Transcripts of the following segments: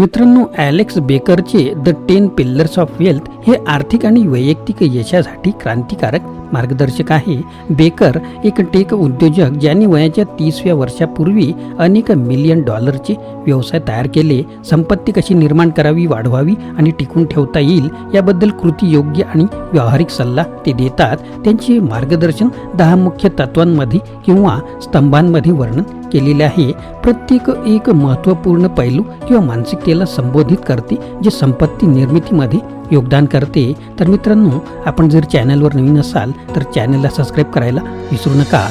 मित्रांनो Alex बेकरचे the ten pillars of wealth हे आर्थिक आणि वैयक्तिक यशासाठी क्रांतिकारक मार्गदर्शक आहे. बेकर एक टेक उद्योजक ज्यांनी वयाच्या तीसव्या वर्षापूर्वी अनेक मिलियन डॉलरचे व्यवसाय तयार केले. संपत्ती कशी निर्माण करावी वाढवावी आणि टिकून ठेवता येईल याबद्दल कृती योग्य आणि व्यावहारिक सल्ला ते देतात. त्यांचे मार्गदर्शन दहा मुख्य तत्वांमध्ये किंवा स्तंभांमध्ये वर्णन केलेले आहे. प्रत्येक एक महत्त्वपूर्ण पैलू किंवा मानसिकतेला संबोधित करते जे संपत्ती निर्मितीमध्ये योगदान करते. तर मित्रांनो आपण जर चॅनलवर नवीन असाल तर चॅनलला सबस्क्राईब करायला विसरू नका.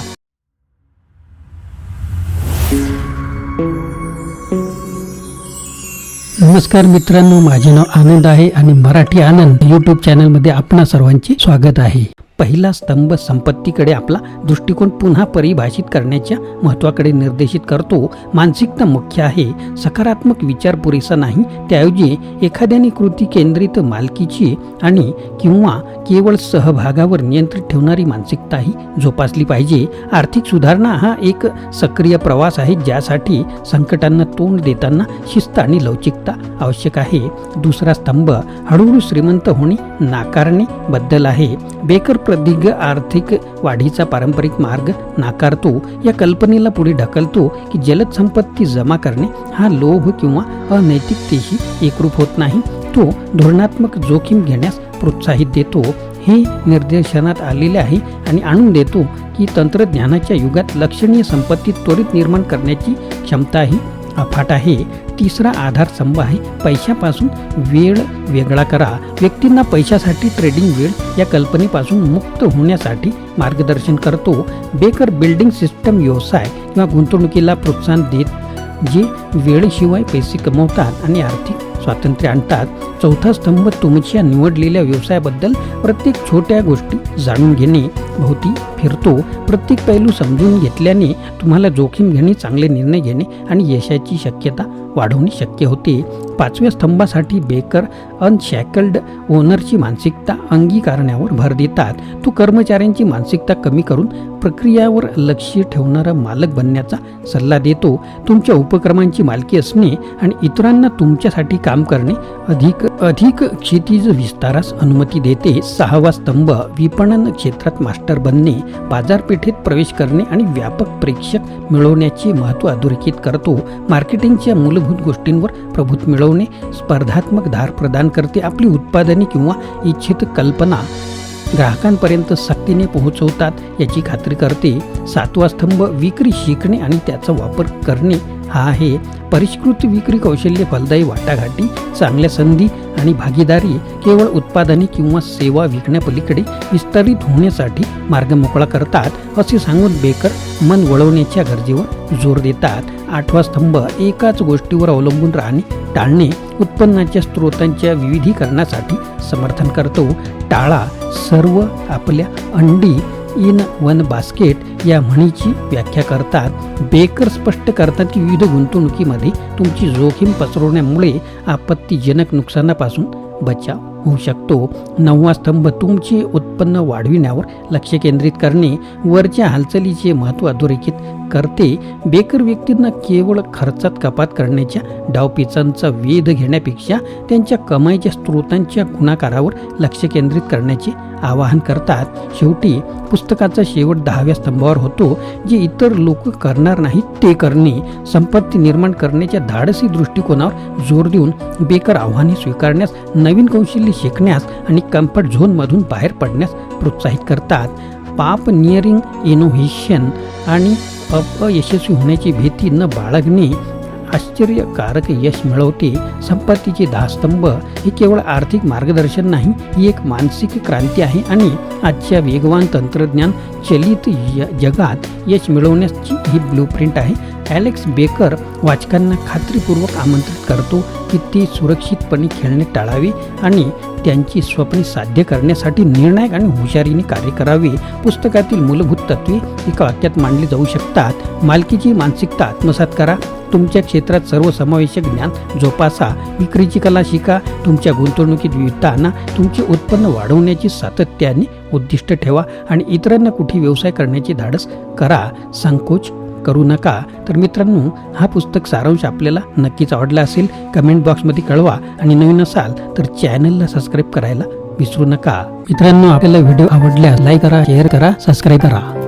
नमस्कार मित्रांनो माझे नाव आनंद आहे आणि मराठी आनंद यूट्यूब चॅनलमध्ये आपणा सर्वांचे स्वागत आहे. पहिला स्तंभ संपत्तीकडे आपला दृष्टिकोन पुन्हा परिभाषित करण्याच्या महत्त्वाकडे निर्देशित करतो. मानसिकता मुख्य आहे. सकारात्मक विचार पुरेसा नाही. त्याऐवजी एखाद्याने कृती केंद्रित मालकीची आणि किंवा केवळ सहभागावर नियंत्रित ठेवणारी मानसिकताही जोपासली पाहिजे. आर्थिक सुधारणा हा एक सक्रिय प्रवास आहे ज्यासाठी संकटांना तोंड देताना शिस्त आणि लवचिकता आवश्यक आहे. दुसरा स्तंभ हळूहळू श्रीमंत होणे नाकारणे बद्दल आहे. बेकर प्रदीर्घ आर्थिक वाढीचा पारंपरिक मार्ग नाकारतो. या कल्पनेला पुढे ढकलतो की जलद संपत्ती जमा करणे हा लोभ किंवा अनैतिकतेशी एकरूप होत नाही. तो धोरणात्मक जोखीम घेण्यास प्रोत्साहित देतो. हे निर्देशनात आलेले आहे आणि आणून देतो की तंत्रज्ञानाच्या युगात लक्षणीय संपत्ती त्वरित निर्माण करण्याची क्षमताही अफाट आहे. तिसरा आधारस्तंभ आहे. पैशापासून वेळ वेगळा करा. व्यक्तींना पैशासाठी ट्रेडिंग वेळ या कल्पनेपासून मुक्त होण्यासाठी मार्गदर्शन करतो. बेकर बिल्डिंग सिस्टम व्यवसाय किंवा गुंतवणुकीला प्रोत्साहन देत जे वेळेशिवाय पैसे कमवतात आणि आर्थिक स्वातंत्र्य आणतात. चौथा स्तंभ तुमच्या निवडलेल्या व्यवसायाबद्दल प्रत्येक छोट्या गोष्टी जाणून घेणे. भोवती फिरतो. प्रत्येक पैलू समजून घेतल्याने तुम्हाला जोखीम घेणे चांगले निर्णय घेणे आणि यशाची शक्यता वाढवणे शक्य होते. पाचव्या स्तंभासाठी बेकर अनशॅकल्ड ओनरची मानसिकता अंगीकारण्यावर भर देतात. तो कर्मचाऱ्यांची मानसिकता कमी करून प्रक्रियावर लक्ष ठेवणारा मालक बनण्याचा सल्ला देतो. तुमच्या उपक्रमांची मालकी असणे आणि इतरांना तुमच्यासाठी काम करणे अधिक अधिक क्षितिज विस्तारास अनुमती देते. सहावा स्तंभ विपणन क्षेत्रात मास्टर बनणे बाजारपेठेत प्रवेश करणे आणि व्यापक प्रेक्षक मिळवण्याचे महत्त्व अधोरेखित करतो. मार्केटिंगच्या मूलभूत गोष्टींवर प्रभुत्व मिळवणे स्पर्धात्मक धार प्रदान करते. आपली उत्पादने किंवा इच्छित कल्पना ग्राहकांपर्यंत सक्तीने पोहोचवतात याची खात्री करते सातवा स्तंभ विक्री शिकणे आणि त्याचा वापर करणे हा आहे. परिष्कृत विक्री कौशल्य फलदायी वाटाघाटी चांगल्या संधी आणि भागीदारी केवळ उत्पादने किंवा सेवा विकण्यापलीकडे विस्तारित होण्यासाठी मार्ग मोकळा करतात असे सांगून बेकर मन वळवण्याच्या गरजेवर जोर देतात. आठवा स्तंभ एकाच गोष्टीवर अवलंबून राहणे टाळणे उत्पन्नाच्या स्रोतांच्या विविधीकरणासाठी समर्थन करतो. टाळा सर्व आपल्या अंडी इन वन बास्केट या म्हणीची व्याख्या करतात. बेकर स्पष्ट करतात की विविध गुंतवणुकीमध्ये तुमची जोखीम पसरवण्यामुळे आपत्तीजनक नुकसानापासून बचाव. होऊ शकतो. नववा स्तंभ तुमचे उत्पन्न वाढविण्यावर लक्ष केंद्रित करणे वरच्या हालचालीचे महत्त्व अधोरेखित करते. बेकर व्यक्तींना केवळ खर्चात कपात करण्याच्या डावपिचांचा वेध घेण्यापेक्षा त्यांच्या कमाईच्या स्रोतांच्या गुणाकारावर लक्ष केंद्रित करण्याचे आवाहन करतात. शेवटी पुस्तकाचा शेवट दहाव्या स्तंभावर होतो. जे इतर लोक करणार नाहीत ते करणे. संपत्ती निर्माण करण्याच्या धाडसी दृष्टिकोनावर जोर देऊन बेकर आव्हाने स्वीकारण्यास नवीन कौशल्य शिकण्यास आणि कम्फर्ट झोनमधून बाहेर पडण्यास प्रोत्साहित करतात. पाप नियरिंग इनोव्हेशन आणि अपयशस्वी होण्याची भीती न बाळगणे आश्चर्यकारक यश मिळवते. संपत्तीचे दहा स्तंभ हे केवळ आर्थिक मार्गदर्शन नाही ही एक मानसिक क्रांती आहे आणि आजच्या वेगवान तंत्रज्ञान चलित य जगात यश मिळवण्याची ही ब्लूप्रिंट आहे. ॲलेक्स बेकर वाचकांना खात्रीपूर्वक आमंत्रित करतो की ती सुरक्षितपणे खेळणे टाळावी आणि त्यांची स्वप्ने साध्य करण्यासाठी निर्णायक आणि हुशारीने कार्य करावे. पुस्तकातील मूलभूत तत्वे एका वाक्यात मांडली जाऊ शकतात. मालकीची मानसिकता आत्मसात करा. तुमच्या क्षेत्रात सर्वसमावेशक ज्ञान जोपासा. विक्रीची कला शिका. तुमच्या गुंतवणुकीत विविधता आणा. तुमचे उत्पन्न वाढवण्याची सातत्याने उद्दिष्ट ठेवा आणि इतरांना कुठे व्यवसाय करण्याची धाडस करा. संकोच करू नका. तर मित्रांनो हा पुस्तक सारांश आपल्याला नक्कीच आवडला असेल. कमेंट बॉक्समध्ये कळवा आणि नवीन असाल तर चॅनलला सबस्क्राईब करायला विसरू नका. मित्रांनो आपल्याला व्हिडिओ आवडल्यास लाईक करा शेअर करा सबस्क्राईब करा.